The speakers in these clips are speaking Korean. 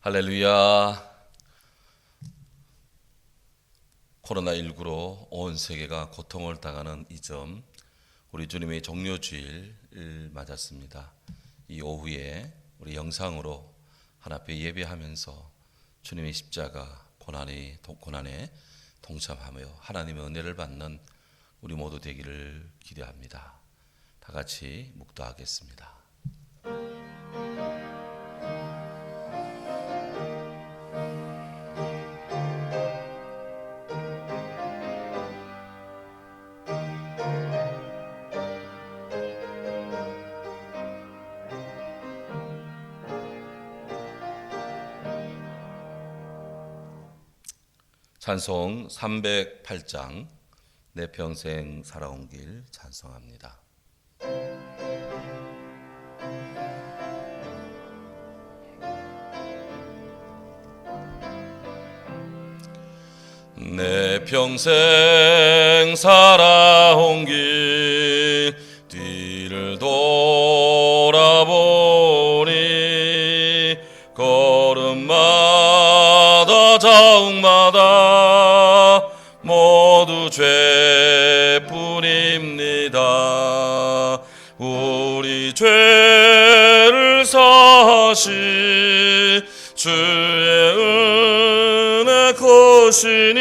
할렐루야. 코로나19로 온 세계가 고통을 당하는 이 점, 우리 주님의 종료주일을 맞았습니다. 이 오후에 우리 영상으로 하나 앞에 예배하면서 주님의 십자가 고난의 고난에 동참하며 하나님의 은혜를 받는 우리 모두 되기를 기대합니다. 다 같이 묵도하겠습니다. 찬송 308장 내 평생 살아온 길 찬송합니다. 내 평생 살아온 길 뒤를 돌아보니 걸음마다 자욱마다 모두 죄뿐입니다. 우리 죄를 사시 주의 은혜 크시니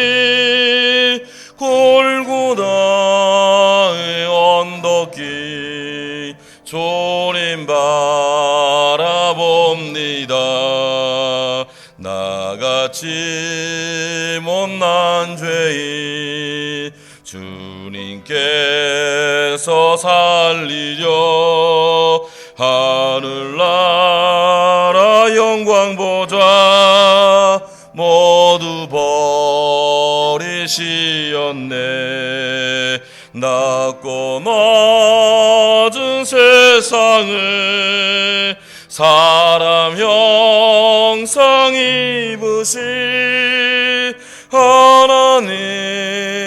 골고다의 언덕이 주님 바라봅니다. 나같이 못난 죄인 주님께서 살리려 하늘나라 영광 보좌 모두 버리시었네. 낮고 낮은 세상을 사람 형상 입으신 하나님의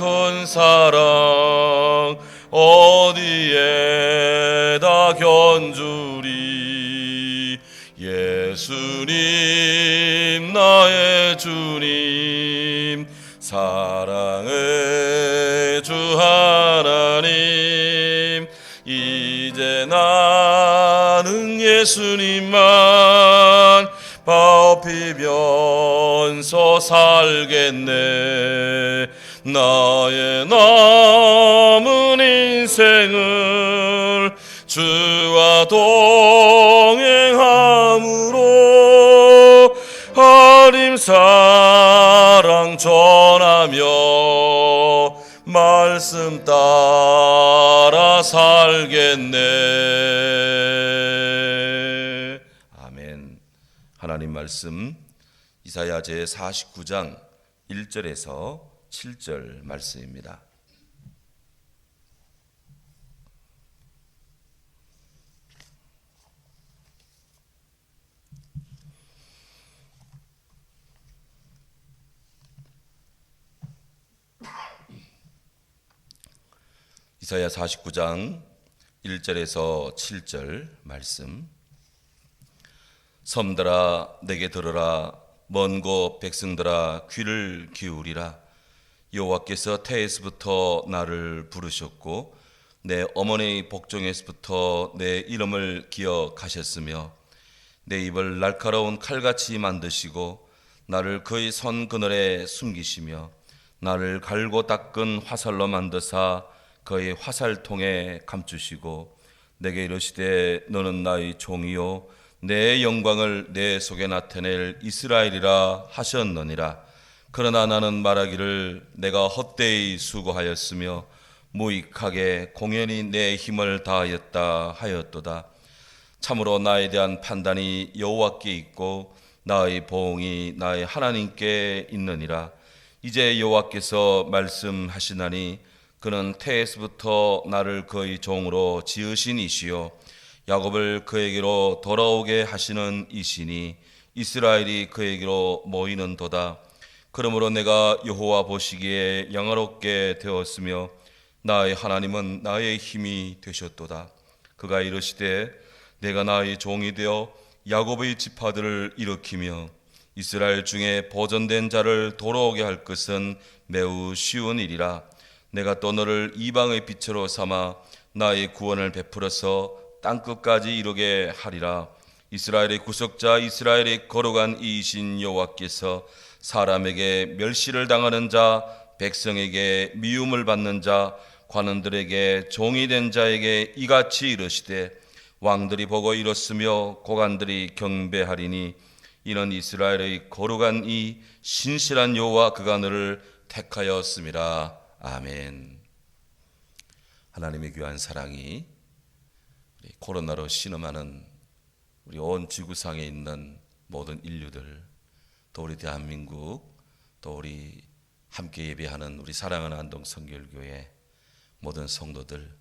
큰 사랑 어디에다 견주리? 예수님 나의 주님 사랑의 주 하나님 이제 나는 예수님만 밟히면서 살겠네 나의 남은 인생을 주와 동행함으로 하림 사랑 전하며 말씀 따라 살겠네. 아멘. 하나님 말씀 이사야 제 49장 1절에서 7절 말씀입니다. 이사야 49장 1절에서 7절 말씀. 섬들아 내게 들으라. 먼 곳 백성들아 귀를 기울이라 여호와께서 태에서부터 나를 부르셨고 내 어머니의 복종에서부터 내 이름을 기억하셨으며 내 입을 날카로운 칼같이 만드시고 나를 그의 손 그늘에 숨기시며 나를 갈고 닦은 화살로 만드사 그의 화살통에 감추시고 내게 이르시되 너는 나의 종이요 내 영광을 내 속에 나타낼 이스라엘이라 하셨느니라 그러나 나는 말하기를 내가 헛되이 수고하였으며 무익하게 공연히 내 힘을 다하였다 하였도다. 참으로 나에 대한 판단이 여호와께 있고 나의 보응이 나의 하나님께 있느니라. 이제 여호와께서 말씀하시나니 그는 태에서부터 나를 그의 종으로 지으신 이시요 야곱을 그에게로 돌아오게 하시는 이시니 이스라엘이 그에게로 모이는 도다 그러므로 내가 여호와 보시기에 영화롭게 되었으며 나의 하나님은 나의 힘이 되셨도다. 그가 이르시되 내가 나의 종이 되어 야곱의 지파들을 일으키며 이스라엘 중에 보존된 자를 돌아오게 할 것은 매우 쉬운 일이라. 내가 또 너를 이방의 빛으로 삼아 나의 구원을 베풀어서 땅 끝까지 이루게 하리라. 이스라엘의 구속자 이스라엘의 거룩한 이신 여호와께서 사람에게 멸시를 당하는 자 백성에게 미움을 받는 자 관원들에게 종이 된 자에게 이같이 이르시되 왕들이 보고 이렇으며 고관들이 경배하리니 이는 이스라엘의 거룩한 이 신실한 여호와 그가 너를 택하였음이라 아멘. 하나님의 귀한 사랑이 코로나로 신음하는 우리 온 지구상에 있는 모든 인류들 또 우리 대한민국 또 우리 함께 예배하는 우리 사랑하는 안동 성결교회 모든 성도들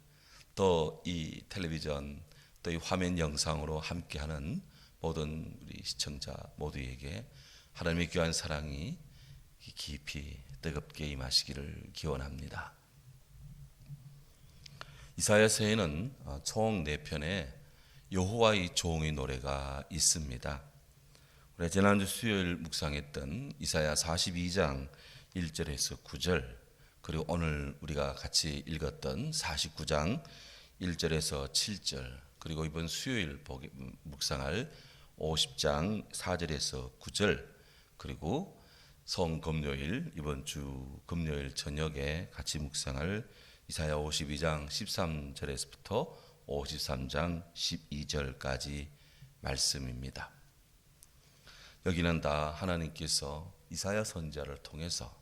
또 이 텔레비전 또 이 화면 영상으로 함께하는 모든 우리 시청자 모두에게 하나님의 귀한 사랑이 깊이 뜨겁게 임하시기를 기원합니다. 이사야서에는 어, 총 4편의 여호와의 종의 노래가 있습니다. 우리 지난주 수요일 묵상했던 이사야 42장 1절에서 9절 그리고 오늘 우리가 같이 읽었던 49장 1절에서 7절 그리고 이번 수요일 묵상할 50장 4절에서 9절 그리고 성 금요일 이번 주 금요일 저녁에 같이 묵상할 이사야 52장 13절에서부터 53장 12절까지 말씀입니다. 여기는 다 하나님께서 이사야 선자를 통해서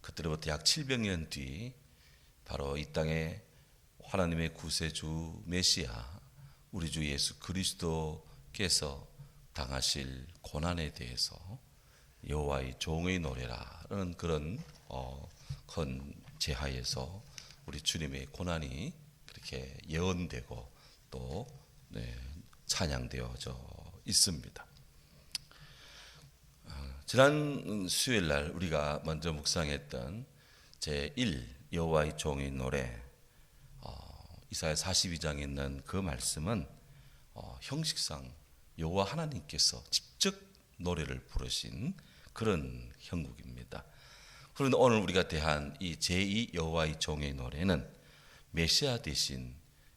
그때로부터 약 700년 뒤 바로 이 땅에 하나님의 구세주 메시아 우리 주 예수 그리스도께서 당하실 고난에 대해서 여호와의 종의 노래라는 그런 어, 큰 제하에서 우리 주님의 고난이 그렇게 예언되고 또 네, 찬양되어져 있습니다. 어, 지난 수요일 날 우리가 먼저 묵상했던 제1 여호와의 종의 노래 어, 이사야 42장에 있는 그 말씀은 어, 형식상 여호와 하나님께서 직접 노래를 부르신 그런 형국입니다. 그런데 오늘 우리가 대한 이 제2 여호와의 종의 노래는 메시아 대신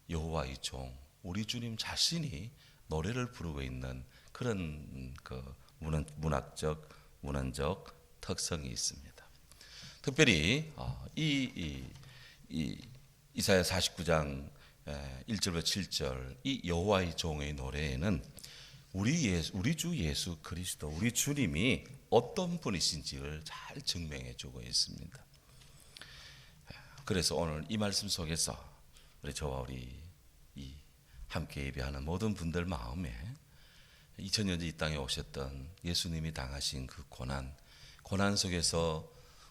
여호와의 종 우리 주님 자신이 노래를 부르고 있는 그런 그 문학적 문헌적 특성이 있습니다. 특별히 어, 이, 이, 이 이 사야 49장 1절부터 7절 이 여호와의 종의 노래에는 우리 예수, 우리 주 예수 그리스도 우리 주님이 어떤 분이신지를 잘 증명해 주고 있습니다. 그래서 오늘 이 말씀 속에서 우리 저와 우리 이 함께 예배하는 모든 분들 마음에 2000년 전 이 땅에 오셨던 예수님이 당하신 그 고난, 고난 속에서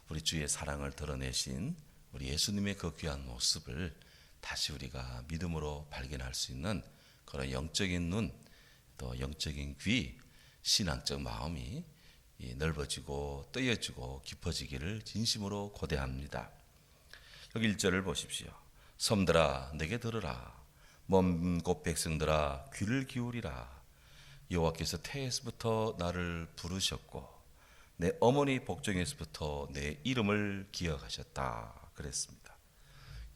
우리 주의 사랑을 드러내신 우리 예수님의 그 귀한 모습을 다시 우리가 믿음으로 발견할 수 있는 그런 영적인 눈, 또 영적인 귀, 신앙적 마음이 넓어지고 뜨여지고 깊어지기를 진심으로 고대합니다. 여기 1절을 보십시오. 섬들아 내게 들으라 먼 곳 백성들아 귀를 기울이라 여호와께서 태에서부터 나를 부르셨고 내 어머니 복종에서부터 내 이름을 기억하셨다 그랬습니다.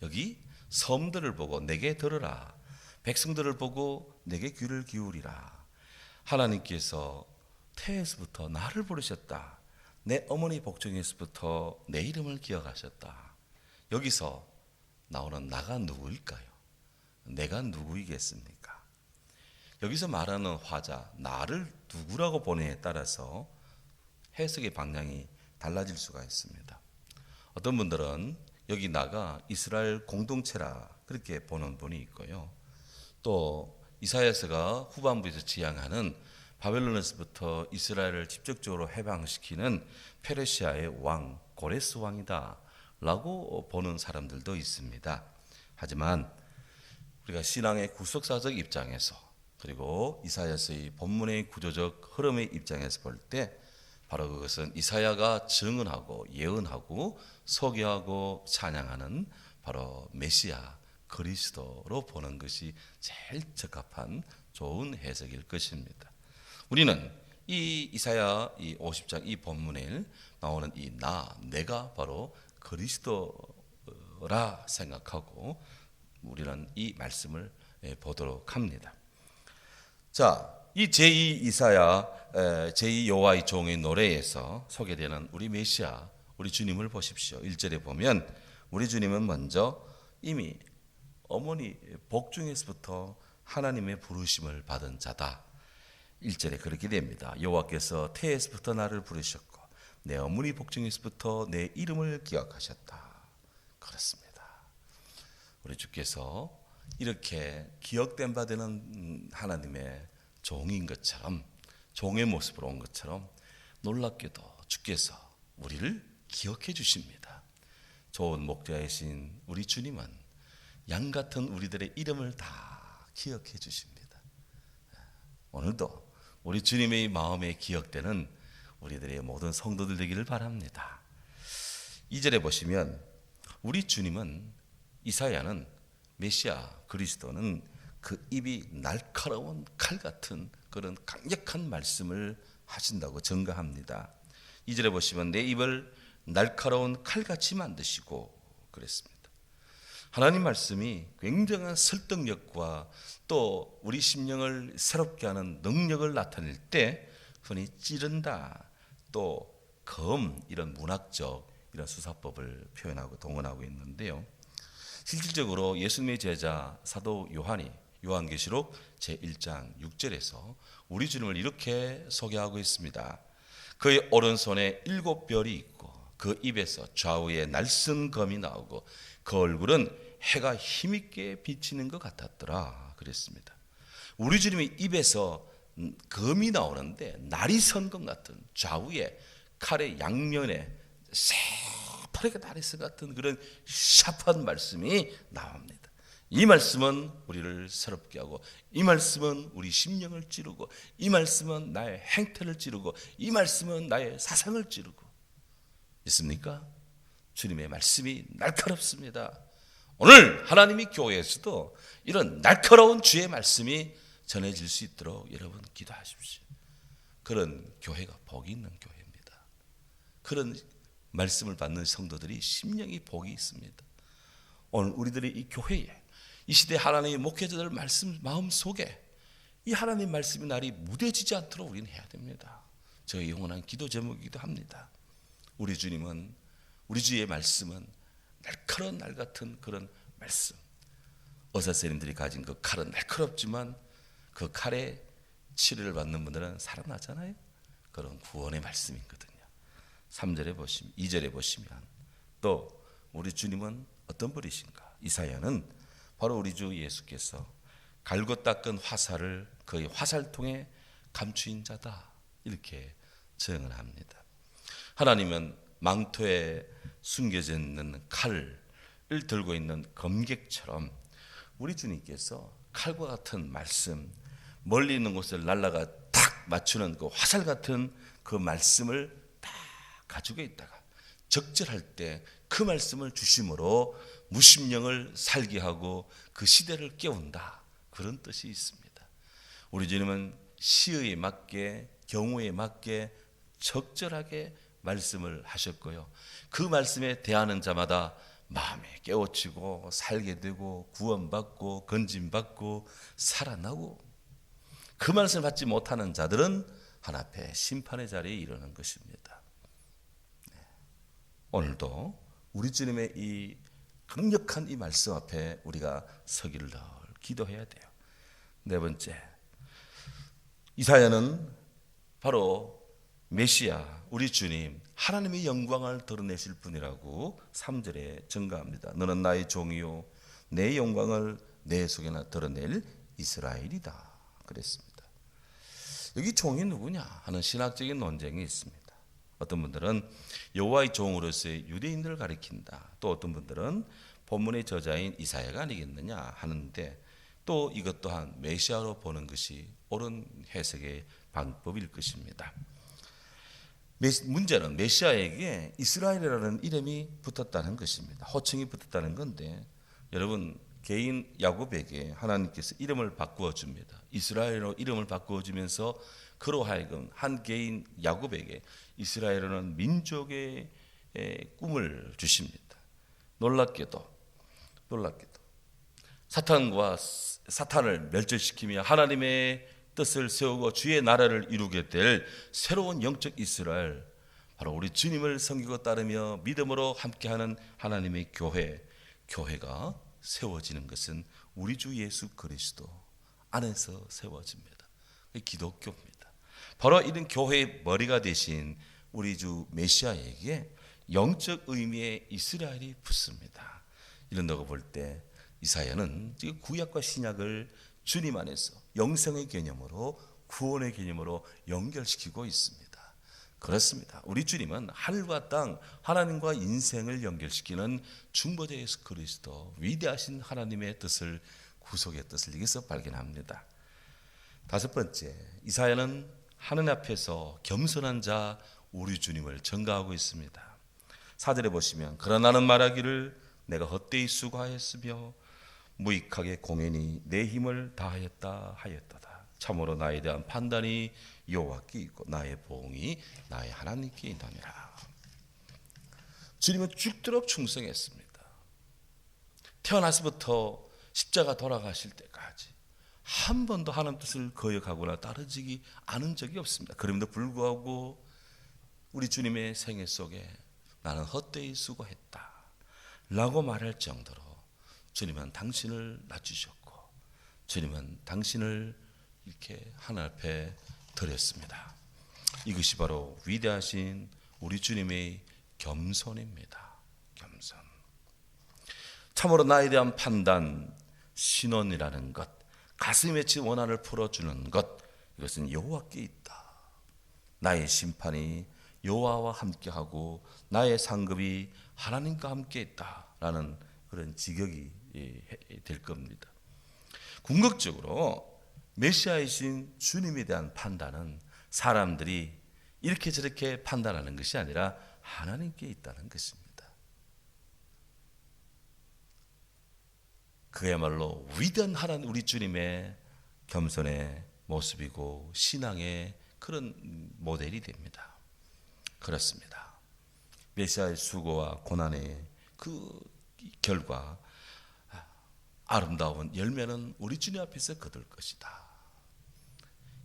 여기 섬들을 보고 내게 들으라 백성들을 보고 내게 귀를 기울이라 하나님께서 태에서부터 나를 부르셨다. 내 어머니 복종에서부터 내 이름을 기억하셨다. 여기서 나오는 나가 누구일까요? 내가 누구이겠습니까? 여기서 말하는 화자, 나를 누구라고 보내에 따라서 해석의 방향이 달라질 수가 있습니다. 어떤 분들은 여기 나가 이스라엘 공동체라 그렇게 보는 분이 있고요. 또 이사야서가 후반부에서 지향하는 바벨론에서부터 이스라엘을 직접적으로 해방시키는 페르시아의 왕 고레스 왕이다라고 보는 사람들도 있습니다. 하지만 우리가 신앙의 구속사적 입장에서 그리고 이사야서의 본문의 구조적 흐름의 입장에서 볼 때 바로 그것은 이사야가 증언하고 예언하고 소개하고 찬양하는 바로 메시아 그리스도로 보는 것이 제일 적합한 좋은 해석일 것입니다. 우리는 이 이사야 이 50장 이 본문에 나오는 이 나 내가 바로 그리스도라 생각하고 우리는 이 말씀을 예, 보도록 합니다. 자, 이 제2 이사야 에, 제2 여호와의 종의 노래에서 소개되는 우리 메시아 우리 주님을 보십시오. 1절에 보면 우리 주님은 먼저 이미 어머니 복 중에서부터 하나님의 부르심을 받은 자다. 1절에 그렇게 됩니다. 여호와께서 태에서부터 나를 부르셨고 내 어머니 복 중에서부터 내 이름을 기억하셨다. 그렇습니다. 우리 주께서 이렇게 기억된 바 되는 하나님의 종인 것처럼 종의 모습으로 온 것처럼 놀랍게도 주께서 우리를 기억해 주십니다. 좋은 목자이신 우리 주님은 양 같은 우리들의 이름을 다 기억해 주십니다. 오늘도 우리 주님의 마음에 기억되는 우리들의 모든 성도들 되기를 바랍니다. 2절에 보시면 우리 주님은 이사야는 메시아 그리스도는 그 입이 날카로운 칼 같은 그런 강력한 말씀을 하신다고 증가합니다. 2절에 보시면 내 입을 날카로운 칼같이 만드시고 그랬습니다. 하나님 말씀이 굉장한 설득력과 또 우리 심령을 새롭게 하는 능력을 나타낼 때 흔히 찌른다 또 검 이런 문학적 이런 수사법을 표현하고 동원하고 있는데요. 실질적으로 예수님의 제자 사도 요한이 요한계시록 제1장 6절에서 우리 주님을 이렇게 소개하고 있습니다. 그의 오른손에 일곱 별이 있고 그 입에서 좌우에 날쌘 검이 나오고 그 얼굴은 해가 힘있게 비치는 것 같았더라 그랬습니다. 우리 주님의 입에서 검이 나오는데 날이 선 것 같은 좌우에 칼의 양면에 새 쓴 같은 그런 샤프한 말씀이 나옵니다. 이 말씀은 우리를 새롭게 하고 이 말씀은 우리 심령을 찌르고 이 말씀은 나의 행태를 찌르고 이 말씀은 나의 사상을 찌르고 있습니까? 주님의 말씀이 날카롭습니다. 오늘 하나님이 교회에서도 이런 날카로운 주의 말씀이 전해질 수 있도록 여러분 기도하십시오. 그런 교회가 복이 있는 교회입니다. 그런 말씀을 받는 성도들이 심령이 복이 있습니다. 오늘 우리들이 이 교회에 이 시대 하나님의 목회자들 말씀 마음 속에 이 하나님 말씀이 날이 무뎌지지 않도록 우리는 해야 됩니다. 저희 영원한 기도 제목이기도 합니다. 우리 주님은 우리 주의 말씀은 날카로운 날 같은 그런 말씀. 의사선생님들이 가진 그 칼은 날카롭지만 그 칼에 치료를 받는 분들은 살아나잖아요. 그런 구원의 말씀이거든요. 3절에 보시면 2절에 보시면 또 우리 주님은 어떤 분이신가? 이사야는 바로 우리 주 예수께서 갈고 닦은 화살을 그의 화살통에 감추인 자다. 이렇게 증언 합니다. 하나님은 망토에 숨겨져 있는 칼을 들고 있는 검객처럼 우리 주님께서 칼과 같은 말씀, 멀리 있는 곳을 날라가 탁 맞추는 그 화살 같은 그 말씀을 다 가지고 있다가 적절할 때 그 말씀을 주심으로 무심령을 살게 하고 그 시대를 깨운다. 그런 뜻이 있습니다. 우리 주님은 시에 맞게 경우에 맞게 적절하게 말씀을 하셨고요. 그 말씀에 대하는 자마다 마음에 깨우치고 살게 되고 구원받고 건진받고 살아나고 그 말씀을 받지 못하는 자들은 하나님의 심판의 자리에 이르는 것입니다. 네. 오늘도 우리 주님의 이 강력한 이 말씀 앞에 우리가 서기를 늘 기도해야 돼요. 네 번째, 이사야는 바로 메시아, 우리 주님, 하나님의 영광을 드러내실 분이라고 3절에 증가합니다. 너는 나의 종이요, 내 영광을 내 속에나 드러낼 이스라엘이다. 그랬습니다. 여기 종이 누구냐 하는 신학적인 논쟁이 있습니다. 어떤 분들은 여호와의 종으로서의 유대인들을 가리킨다. 또 어떤 분들은 본문의 저자인 이사야가 아니겠느냐 하는데 또 이것 또한 메시아로 보는 것이 옳은 해석의 방법일 것입니다. 문제는 메시아에게 이스라엘이라는 이름이 붙었다는 것입니다. 호칭이 붙었다는 건데 여러분 개인 야곱에게 하나님께서 이름을 바꾸어 줍니다. 이스라엘로 이름을 바꾸어 주면서 그로 하여금 한 개인 야곱에게 이스라엘은 민족의 꿈을 주십니다. 놀랍게도 놀랍게도 사탄과 사탄을 멸절시키며 하나님의 뜻을 세우고 주의 나라를 이루게 될 새로운 영적 이스라엘 바로 우리 주님을 섬기고 따르며 믿음으로 함께하는 하나님의 교회 교회가 세워지는 것은 우리 주 예수 그리스도 안에서 세워집니다. 기독교입니다. 바로 이런 교회의 머리가 되신 우리 주 메시아에게 영적 의미의 이스라엘이 붙습니다. 이런다고 볼 때 이사야는 구약과 신약을 주님 안에서 영생의 개념으로 구원의 개념으로 연결시키고 있습니다. 그렇습니다. 우리 주님은 하늘과 땅, 하나님과 인생을 연결시키는 중보자 예수 그리스도 위대하신 하나님의 뜻을 구속의 뜻을 여기서 발견합니다. 다섯 번째, 이사야는 하늘 앞에서 겸손한 자 우리 주님을 전가하고 있습니다. 사절에 보시면 그러나 나는 말하기를 내가 헛되이 수고하였으며 무익하게 공연히 내 힘을 다하였다 하였도다. 참으로 나에 대한 판단이 여호와께 있고 나의 보응이 나의 하나님께 있느니라. 주님은 죽도록 충성했습니다. 태어나서부터 십자가 돌아가실 때까지 한 번도 하나님 뜻을 거역하거나 따르지 않은 적이 없습니다. 그럼에도 불구하고 우리 주님의 생애 속에 나는 헛되이 수고했다. 라고 말할 정도로 주님은 당신을 낮추셨고 주님은 당신을 이렇게 하늘 앞에 드렸습니다. 이것이 바로 위대하신 우리 주님의 겸손입니다. 겸손. 참으로 나에 대한 판단, 신원이라는 것, 가슴에 치 원한을 풀어주는 것, 이것은 여호와께 있다. 나의 심판이 여호와와 함께하고 나의 상급이 하나님과 함께 있다라는 그런 지격이 될 겁니다. 궁극적으로 메시아이신 주님에 대한 판단은 사람들이 이렇게 저렇게 판단하는 것이 아니라 하나님께 있다는 것입니다. 그야말로 위대한 하나님 우리 주님의 겸손의 모습이고 신앙의 그런 모델이 됩니다. 그렇습니다. 메시아의 수고와 고난의 그 결과 아름다운 열매는 우리 주님 앞에서 거둘 것이다.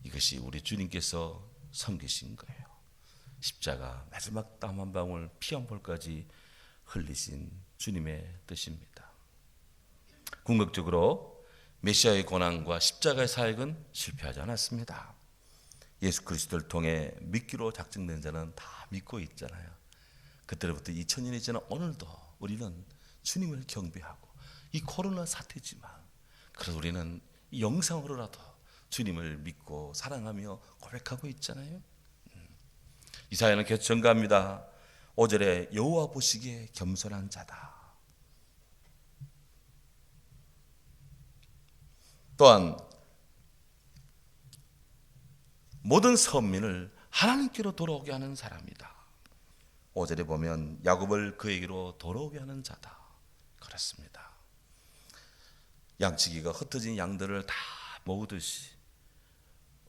이것이 우리 주님께서 섬기신 거예요. 십자가 마지막 땀 한 방울 피 한 볼까지 흘리신 주님의 뜻입니다. 궁극적으로 메시아의 고난과 십자가의 사역은 실패하지 않았습니다. 예수 그리스도를 통해 믿기로 작정된 자는 다 믿고 있잖아요. 그때로부터 2000년이 지난 오늘도 우리는 주님을 경배하고 이 코로나 사태지만 그래도 우리는 이 영상으로라도 주님을 믿고 사랑하며 고백하고 있잖아요. 음. 이사야는 계속 전가합니다. 5절에 여호와 보시기에 겸손한 자다. 또한 모든 선민을 하나님께로 돌아오게 하는 사람이다. 5절에 보면 야곱을 그에게로 돌아오게 하는 자다. 그렇습니다. 양치기가 흩어진 양들을 다 모으듯이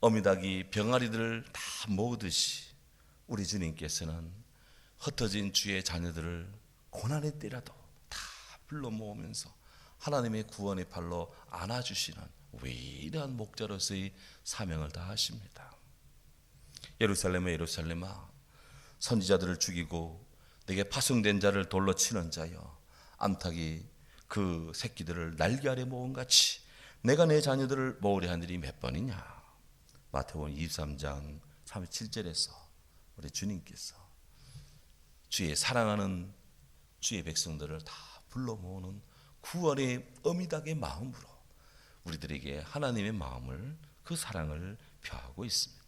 어미닭이 병아리들을 다 모으듯이 우리 주님께서는 흩어진 주의 자녀들을 고난의 때라도 다 불러 모으면서 하나님의 구원의 팔로 안아주시는 위대한 목자로서의 사명을 다하십니다. 예루살렘의 예루살렘아 선지자들을 죽이고 내게 파송된 자를 돌로 치는 자여 암탉이 그 새끼들을 날개 아래 모은 같이 내가 내 자녀들을 모으려 한 일이 몇 번이냐 마태복음 23장 37절에서 우리 주님께서 주의 사랑하는 주의 백성들을 다 불러 모으는 구원의 어미닭의 마음으로 우리들에게 하나님의 마음을 그 사랑을 표하고 있습니다.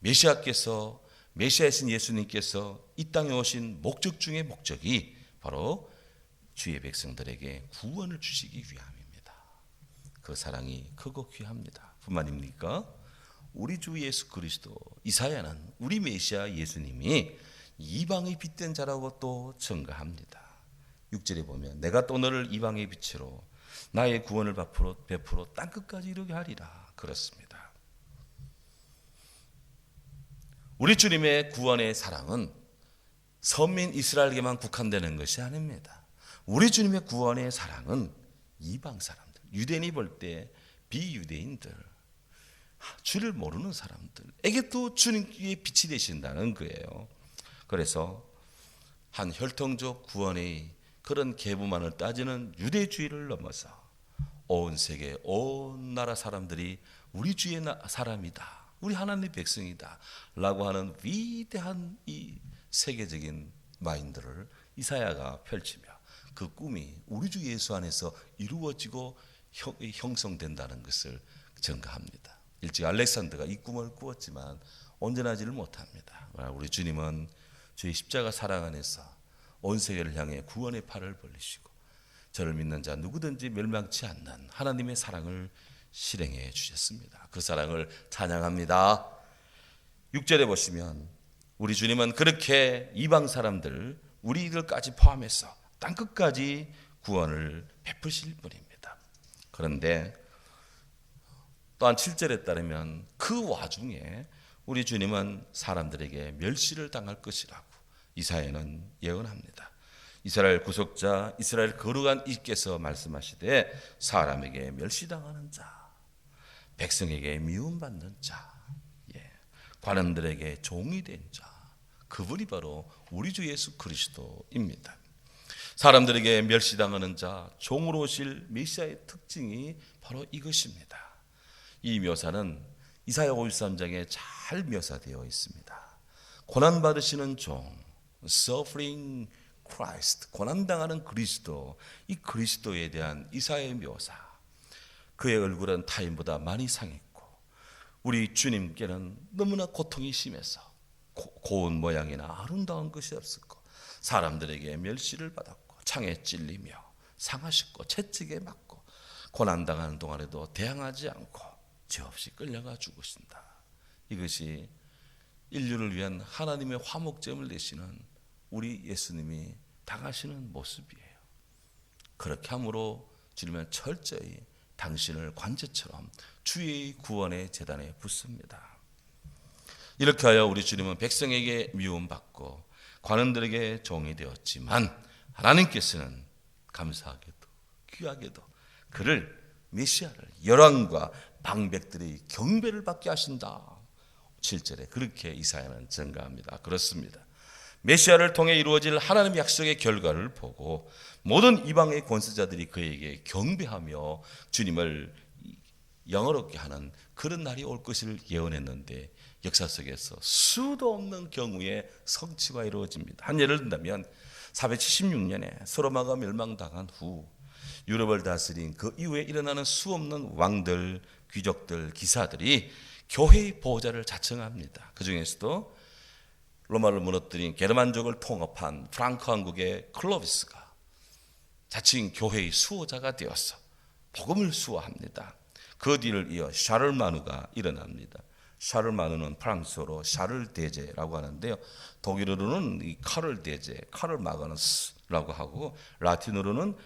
메시아께서 메시아이신 예수님께서 이 땅에 오신 목적 중의 목적이 바로 주의 백성들에게 구원을 주시기 위함입니다. 그 사랑이 크고 귀합니다. 뿐만입니까? 우리 주 예수 그리스도 이사야는 우리 메시아 예수님이 이방의 빛된 자라고 또 증가합니다. 6절에 보면 내가 또 너를 이방의 빛으로 나의 구원을 베풀어 베풀어 땅 끝까지 이르게 하리라 그렇습니다. 우리 주님의 구원의 사랑은 선민 이스라엘에게만 국한되는 것이 아닙니다. 우리 주님의 구원의 사랑은 이방 사람들, 유대인이 볼 때 비유대인들, 주를 모르는 사람들에게 또 주님의 빛이 되신다는 거예요. 그래서 한 혈통적 구원의 그런 계부만을 따지는 유대주의를 넘어서 온 세계 온 나라 사람들이 우리 주의 사람이다. 우리 하나님의 백성이다 라고 하는 위대한 이 세계적인 마인드를 이사야가 펼치며 그 꿈이 우리 주 예수 안에서 이루어지고 형성된다는 것을 증가합니다. 일찍 알렉산더가 이 꿈을 꾸었지만 온전하지를 못합니다. 우리 주님은 주의 십자가 사랑 안에서 온 세계를 향해 구원의 팔을 벌리시고 저를 믿는 자 누구든지 멸망치 않는 하나님의 사랑을 실행해 주셨습니다. 그 사랑을 찬양합니다. 6절에 보시면 우리 주님은 그렇게 이방 사람들 우리들까지 포함해서 땅 끝까지 구원을 베푸실 분입니다. 그런데 또한 7절에 따르면 그 와중에 우리 주님은 사람들에게 멸시를 당할 것이라고 이사야는 예언합니다. 이스라엘 구속자 이스라엘 거룩한 이께서 말씀하시되 사람에게 멸시당하는 자 백성에게 미움받는 자 예. 관원들에게 종이 된 자 그분이 바로 우리 주 예수 그리스도입니다. 사람들에게 멸시당하는 자 종으로 오실 메시아의 특징이 바로 이것입니다. 이 묘사는 이사야 53장에 잘 묘사되어 있습니다. 고난 받으시는 종 suffering Christ 고난 당하는 그리스도 이 그리스도에 대한 이사의 묘사 그의 얼굴은 타인보다 많이 상했고 우리 주님께는 너무나 고통이 심해서 고, 운 모양이나 아름다운 것이 없었고 사람들에게 멸시를 받았고 창에 찔리며 상하셨고 채찍에 맞고 고난 당하는 동안에도 대항하지 않고 죄 없이 끌려가 죽으신다. 이것이 인류를 위한 하나님의 화목점을 내시는 우리 예수님이 당하시는 모습이에요. 그렇게 함으로 주님은 철저히 당신을 관제처럼 주의 구원의 재단에 붙습니다. 이렇게 하여 우리 주님은 백성에게 미움받고 관원들에게 종이 되었지만 하나님께서는 감사하게도 귀하게도 그를 메시아를 열왕과 방백들의 경배를 받게 하신다. 7절에 그렇게 이사야는 증가합니다. 그렇습니다. 메시아를 통해 이루어질 하나님의 약속의 결과를 보고 모든 이방의 권세자들이 그에게 경배하며 주님을 영어롭게 하는 그런 날이 올 것을 예언했는데 역사 속에서 수도 없는 경우에 성취가 이루어집니다. 한 예를 든다면 476년에 소로마가 멸망당한 후 유럽을 다스린 그 이후에 일어나는 수 없는 왕들, 귀족들, 기사들이 교회의 보호자를 자청합니다. 그 중에서도 로마를 무너뜨린 게르만족을 통합한 프랑크 왕국의 클로비스가 자칭 교회의 수호자가 되어서 복음을 수호합니다. 그 뒤를 이어 샤를마누가 일어납니다. 샤를마누는 프랑스어로 샤를 대제라고 하는데요. 독일어로는 이 카를 대제, 카를 마가누스 라고 하고 라틴어로는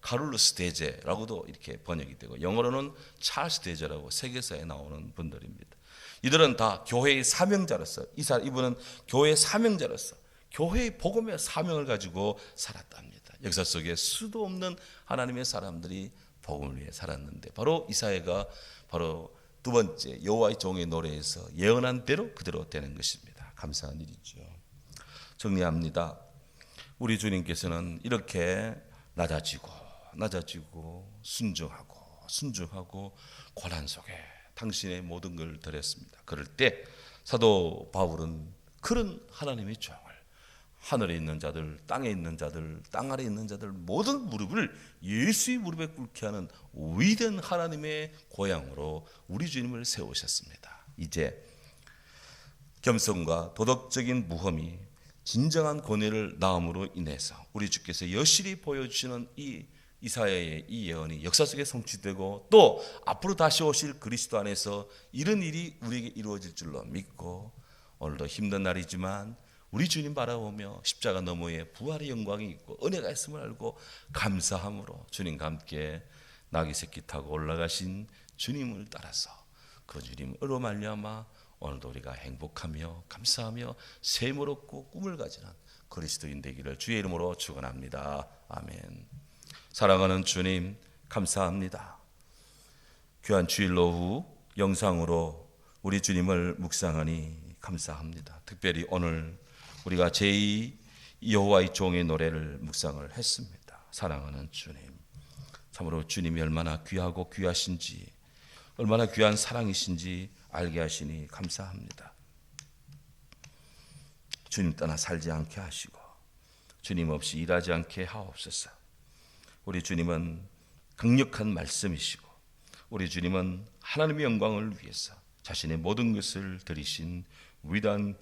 카룰루스 대제라고도 이렇게 번역이 되고 영어로는 찰스 대제라고 세계사에 나오는 분들입니다. 이들은 다 교회의 사명자로서 이사 이분은 교회의 사명자로서 교회의 복음의 사명을 가지고 살았답니다. 역사 속에 수도 없는 하나님의 사람들이 복음을 위해 살았는데 바로 이사야가 바로 두 번째 여호와의 종의 노래에서 예언한 대로 그대로 되는 것입니다. 감사한 일이죠. 정리합니다. 우리 주님께서는 이렇게 낮아지고 낮아지고 순종하고 순종하고 고난 속에 당신의 모든 걸 드렸습니다. 그럴 때 사도 바울은 그런 하나님의 종을 하늘에 있는 자들, 땅에 있는 자들, 땅 아래 있는 자들 모든 무릎을 예수의 무릎에 꿇게 하는 위대한 하나님의 고향으로 우리 주님을 세우셨습니다. 이제 겸손과 도덕적인 무험이 진정한 권위를 낳음으로 인해서 우리 주께서 여실히 보여주시는 이 이사야의 이 예언이 역사 속에 성취되고 또 앞으로 다시 오실 그리스도 안에서 이런 일이 우리에게 이루어질 줄로 믿고 오늘도 힘든 날이지만 우리 주님 바라보며 십자가 너머에 부활의 영광이 있고 은혜가 있음을 알고 감사함으로 주님과 함께 나귀 새끼 타고 올라가신 주님을 따라서 그 주님으로 말미암아 오늘도 우리가 행복하며 감사하며 셈을 얻고 꿈을 가지는 그리스도인 되기를 주의 이름으로 축원합니다. 아멘. 사랑하는 주님 감사합니다. 귀한 주일 오후 영상으로 우리 주님을 묵상하니 감사합니다. 특별히 오늘 우리가 제2 여호와의 종의 노래를 묵상을 했습니다. 사랑하는 주님. 참으로 주님이 얼마나 귀하고 귀하신지 얼마나 귀한 사랑이신지 알게 하시니 감사합니다. 주님 떠나 살지 않게 하시고 주님 없이 일하지 않게 하옵소서. 우리 주님은 강력한 말씀이시고 우리 주님은 하나님의 영광을 위해서 자신의 모든 것을 들이신 위대한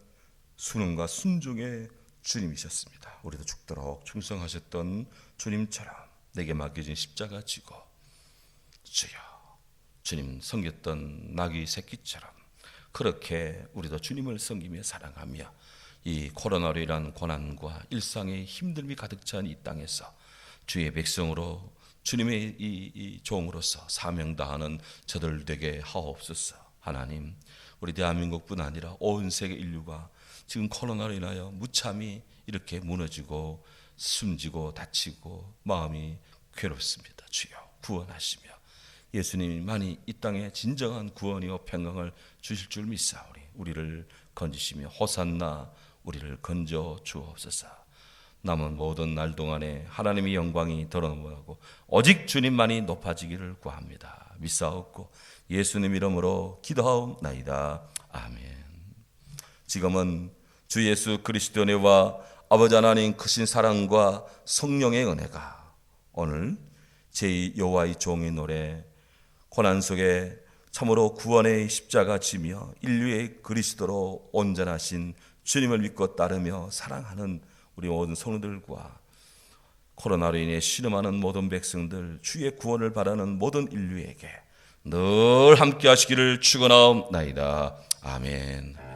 순응과 순종의 주님이셨습니다. 우리도 죽도록 충성하셨던 주님처럼 내게 맡겨진 십자가 지고 주여 주님 섬겼던 나귀 새끼처럼 그렇게 우리도 주님을 섬기며 사랑하며 이 코로나로 인한 고난과 일상의 힘듦이 가득 찬 이 땅에서 주의 백성으로 주님의 이, 이 종으로서 사명 다하는 저들 되게 하옵소서. 하나님, 우리 대한민국뿐 아니라 온 세계 인류가 지금 코로나로 인하여 무참히 이렇게 무너지고 숨지고 다치고 마음이 괴롭습니다. 주여 구원하시며 예수님만이 이 땅에 진정한 구원이요 평강을 주실 줄 믿사오니 우리를 건지시며 호산나 우리를 건져 주옵소서. 남은 모든 날 동안에 하나님의 영광이 드러나고 오직 주님만이 높아지기를 구합니다. 믿사옵고 예수님 이름으로 기도하옵나이다. 아멘. 지금은 주 예수 그리스도 은혜와 아버지 하나님 크신 사랑과 성령의 은혜가 오늘 제 여호와의 종의 노래 고난 속에 참으로 구원의 십자가 지며 인류의 그리스도로 온전하신 주님을 믿고 따르며 사랑하는 우리 모든 성도들과 코로나로 인해 신음하는 모든 백성들 주의 구원을 바라는 모든 인류에게 늘 함께 하시기를 축원하옵나이다. 아멘.